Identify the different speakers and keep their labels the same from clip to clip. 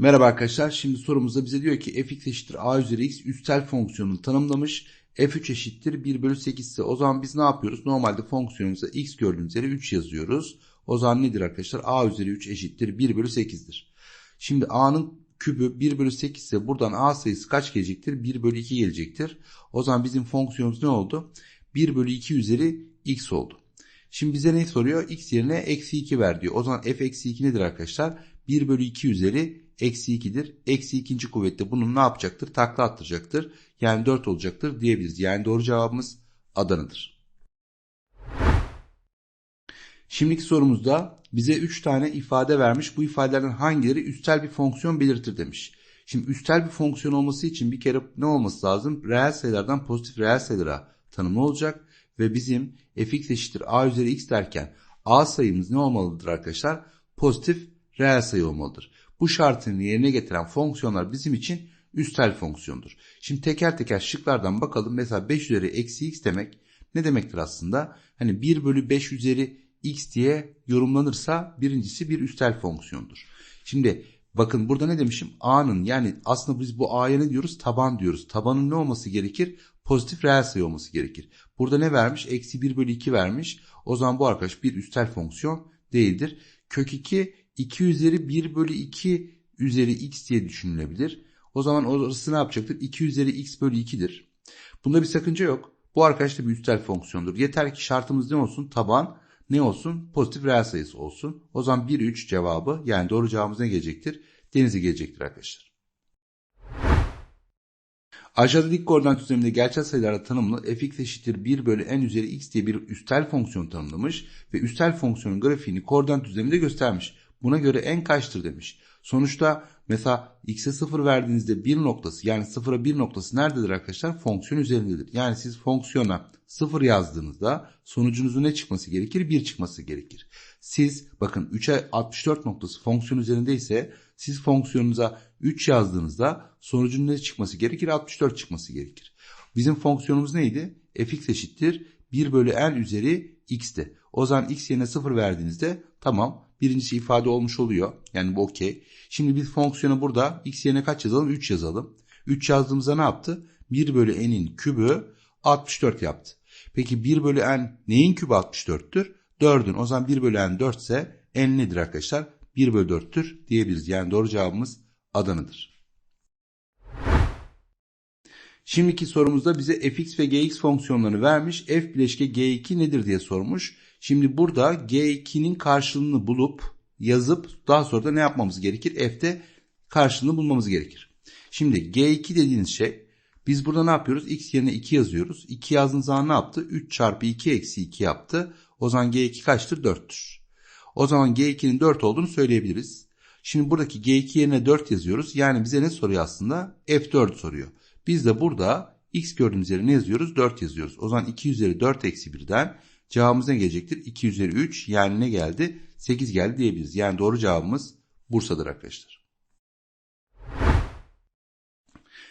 Speaker 1: Merhaba arkadaşlar. Şimdi sorumuzda bize diyor ki fx eşittir a üzeri x üstel fonksiyonunu tanımlamış. f3 eşittir 1 bölü 8 ise o zaman biz ne yapıyoruz? Normalde fonksiyonumuza x gördüğümüz yere 3 yazıyoruz. O zaman nedir arkadaşlar? a üzeri 3 eşittir 1 bölü 8'dir. Şimdi a'nın kübü 1 bölü 8 ise buradan a sayısı kaç gelecektir? 1 bölü 2 gelecektir. O zaman bizim fonksiyonumuz ne oldu? 1 bölü 2 üzeri x oldu. Şimdi bize ne soruyor? x yerine eksi 2 ver diyor. O zaman f eksi 2 nedir arkadaşlar? 1 bölü 2 üzeri eksi 2'dir. Eksi ikinci kuvvette bunun ne yapacaktır? Takla attıracaktır. Yani 4 olacaktır diyebiliriz. Yani doğru cevabımız Adana'dır. Şimdiki sorumuzda bize 3 tane ifade vermiş. Bu ifadelerden hangileri üstel bir fonksiyon belirtir demiş. Şimdi üstel bir fonksiyon olması için bir kere ne olması lazım? Reel sayılardan pozitif reel sayılara tanımlı olacak. Ve bizim fx eşittir a üzeri x derken a sayımız ne olmalıdır arkadaşlar? Pozitif reel sayı olmalıdır. Bu şartını yerine getiren fonksiyonlar bizim için üstel fonksiyondur. Şimdi teker teker şıklardan bakalım. Mesela 5 üzeri eksi x demek ne demektir aslında? Hani 1 bölü 5 üzeri x diye yorumlanırsa birincisi bir üstel fonksiyondur. Şimdi bakın burada ne demişim? a'nın yani aslında biz bu a'ya ne diyoruz? Taban diyoruz. Tabanın ne olması gerekir? Pozitif reel sayı olması gerekir. Burada ne vermiş? Eksi 1 bölü 2 vermiş. O zaman bu arkadaş bir üstel fonksiyon değildir. Kök 2 2 üzeri 1 bölü 2 üzeri x diye düşünülebilir. O zaman orası ne yapacaktır? 2 üzeri x bölü 2'dir. Bunda bir sakınca yok. Bu arkadaş da bir üstel fonksiyondur. Yeter ki şartımız ne olsun? Taban ne olsun? Pozitif reel sayısı olsun. O zaman 1, 3 cevabı yani doğru cevabımız ne gelecektir? Denize gelecektir arkadaşlar. Aşağıda dik koordinat düzleminde gerçel sayılarla tanımlı fx eşittir 1 bölü n üzeri x diye bir üstel fonksiyon tanımlamış ve üstel fonksiyonun grafiğini koordinat düzleminde göstermiş. Buna göre n kaçtır demiş. Sonuçta mesela x'e 0 verdiğinizde 1 noktası yani 0'a 1 noktası nerededir arkadaşlar? Fonksiyon üzerindedir. Yani siz fonksiyona 0 yazdığınızda sonucunuzun ne çıkması gerekir? 1 çıkması gerekir. Siz bakın 3'e 64 noktası fonksiyon üzerindeyse siz fonksiyonunuza 3 yazdığınızda sonucun ne çıkması gerekir? 64 çıkması gerekir. Bizim fonksiyonumuz neydi? fx eşittir 1 bölü n üzeri x'ti. O zaman x yerine 0 verdiğinizde tamam birincisi ifade olmuş oluyor. Yani bu okey. Şimdi biz fonksiyonu burada x yerine kaç yazalım? 3 yazalım. 3 yazdığımızda ne yaptı? 1 bölü n'in kübü 64 yaptı. Peki 1 bölü n neyin kübü 64'tür? 4'ün. O zaman 1 bölü n 4 ise n nedir arkadaşlar? 1 bölü 4'tür diyebiliriz. Yani doğru cevabımız Adana'dır. Şimdiki sorumuzda bize fx ve gx fonksiyonlarını vermiş. f bileşke g2 nedir diye sormuş. Şimdi burada G2'nin karşılığını bulup yazıp daha sonra da ne yapmamız gerekir? F'de karşılığını bulmamız gerekir. Şimdi G2 dediğiniz şey biz burada ne yapıyoruz? X yerine 2 yazıyoruz. 2 yazdığınız zaman ne yaptı? 3 çarpı 2 eksi 2 yaptı. O zaman G2 kaçtır? 4'tür. O zaman G2'nin 4 olduğunu söyleyebiliriz. Şimdi buradaki G2 yerine 4 yazıyoruz. Yani bize ne soruyor aslında? F4 soruyor. Biz de burada X gördüğümüz yere ne yazıyoruz? 4 yazıyoruz. O zaman 2 üzeri 4 eksi 1'den Cevabımız ne gelecektir? 2 üzeri 3 yani ne geldi? 8 geldi diyebiliriz. Yani doğru cevabımız Bursa'dır arkadaşlar.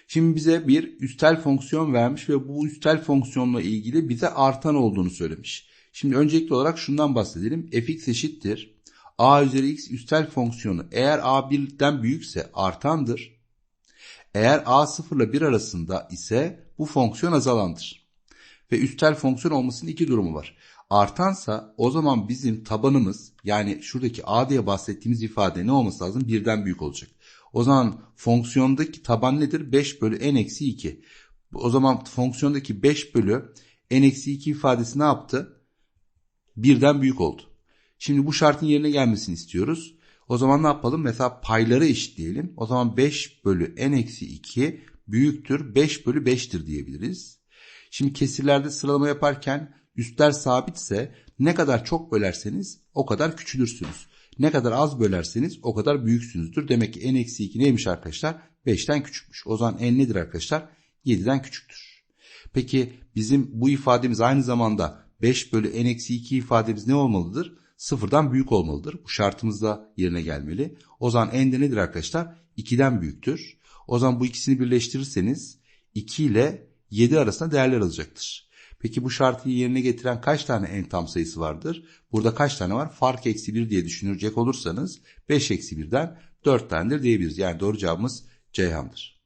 Speaker 1: Şimdi bize bir üstel fonksiyon vermiş ve bu üstel fonksiyonla ilgili bize artan olduğunu söylemiş. Şimdi öncelikli olarak şundan bahsedelim. fx eşittir. a üzeri x üstel fonksiyonu eğer a 1'den büyükse artandır. Eğer a 0 ile 1 arasında ise bu fonksiyon azalandır. Ve üstel fonksiyon olmasının iki durumu var artansa o zaman bizim tabanımız yani şuradaki a diye bahsettiğimiz ifade ne olması lazım? Birden büyük olacak. O zaman fonksiyondaki taban nedir? 5 bölü n eksi 2. O zaman fonksiyondaki 5 bölü n eksi 2 ifadesi ne yaptı? Birden büyük oldu. Şimdi bu şartın yerine gelmesini istiyoruz. O zaman ne yapalım? Mesela payları eşitleyelim. O zaman 5 bölü n eksi 2 büyüktür 5 bölü 5'tir diyebiliriz. Şimdi kesirlerde sıralama yaparken Üstler sabitse ne kadar çok bölerseniz o kadar küçülürsünüz. Ne kadar az bölerseniz o kadar büyüksünüzdür. Demek ki n eksi 2 neymiş arkadaşlar? 5'ten küçükmüş. O zaman n nedir arkadaşlar? 7'den küçüktür. Peki bizim bu ifademiz aynı zamanda 5 bölü n eksi 2 ifademiz ne olmalıdır? Sıfırdan büyük olmalıdır. Bu şartımız da yerine gelmeli. O zaman n de nedir arkadaşlar? 2'den büyüktür. O zaman bu ikisini birleştirirseniz 2 ile 7 arasında değerler alacaktır. Peki bu şartı yerine getiren kaç tane en tam sayısı vardır? Burada kaç tane var? Fark eksi 1 diye düşünecek olursanız 5 eksi 1'den 4 tanedir diyebiliriz. Yani doğru cevabımız Ceyhan'dır.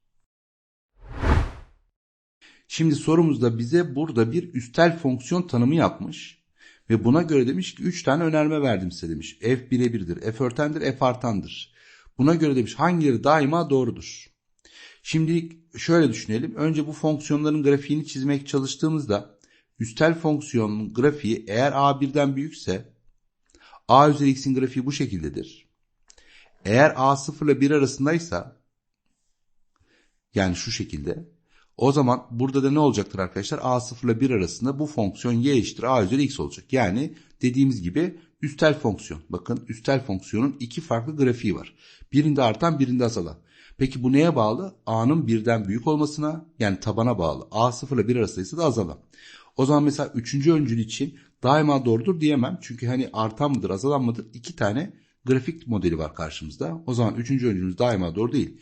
Speaker 1: Şimdi sorumuzda bize burada bir üstel fonksiyon tanımı yapmış. Ve buna göre demiş ki 3 tane önerme verdim size demiş. F birebirdir, F örtendir, F artandır. Buna göre demiş hangileri daima doğrudur? Şimdilik şöyle düşünelim. Önce bu fonksiyonların grafiğini çizmek çalıştığımızda üstel fonksiyonun grafiği eğer a1'den büyükse a üzeri x'in grafiği bu şekildedir. Eğer a 0 ile 1 arasındaysa yani şu şekilde o zaman burada da ne olacaktır arkadaşlar? a 0 ile 1 arasında bu fonksiyon y eşittir a üzeri x olacak. Yani dediğimiz gibi üstel fonksiyon. Bakın üstel fonksiyonun iki farklı grafiği var. Birinde artan birinde azalan. Peki bu neye bağlı? a'nın birden büyük olmasına yani tabana bağlı. a 0 ile 1 arasındaysa da azalan. O zaman mesela üçüncü öncül için daima doğrudur diyemem. Çünkü hani artan mıdır azalan mıdır? İki tane grafik modeli var karşımızda. O zaman üçüncü öncülümüz daima doğru değil.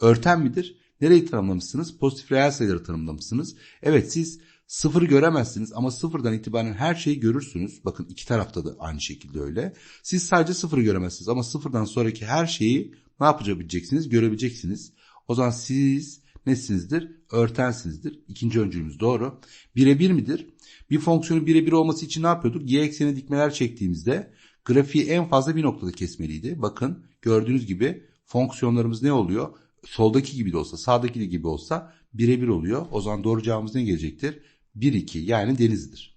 Speaker 1: Örten midir? Nereyi tanımlamışsınız? Pozitif reel sayıları tanımlamışsınız. Evet siz sıfırı göremezsiniz ama sıfırdan itibaren her şeyi görürsünüz. Bakın iki tarafta da aynı şekilde öyle. Siz sadece sıfırı göremezsiniz ama sıfırdan sonraki her şeyi ne yapabileceksiniz? Görebileceksiniz. O zaman siz nesinizdir? Örtensinizdir. İkinci öncülümüz doğru. Birebir midir? Bir fonksiyonun birebir olması için ne yapıyorduk? Y ekseni dikmeler çektiğimizde grafiği en fazla bir noktada kesmeliydi. Bakın gördüğünüz gibi fonksiyonlarımız ne oluyor? Soldaki gibi de olsa sağdaki gibi olsa birebir oluyor. O zaman doğru cevabımız ne gelecektir? 1, 2 yani denizdir.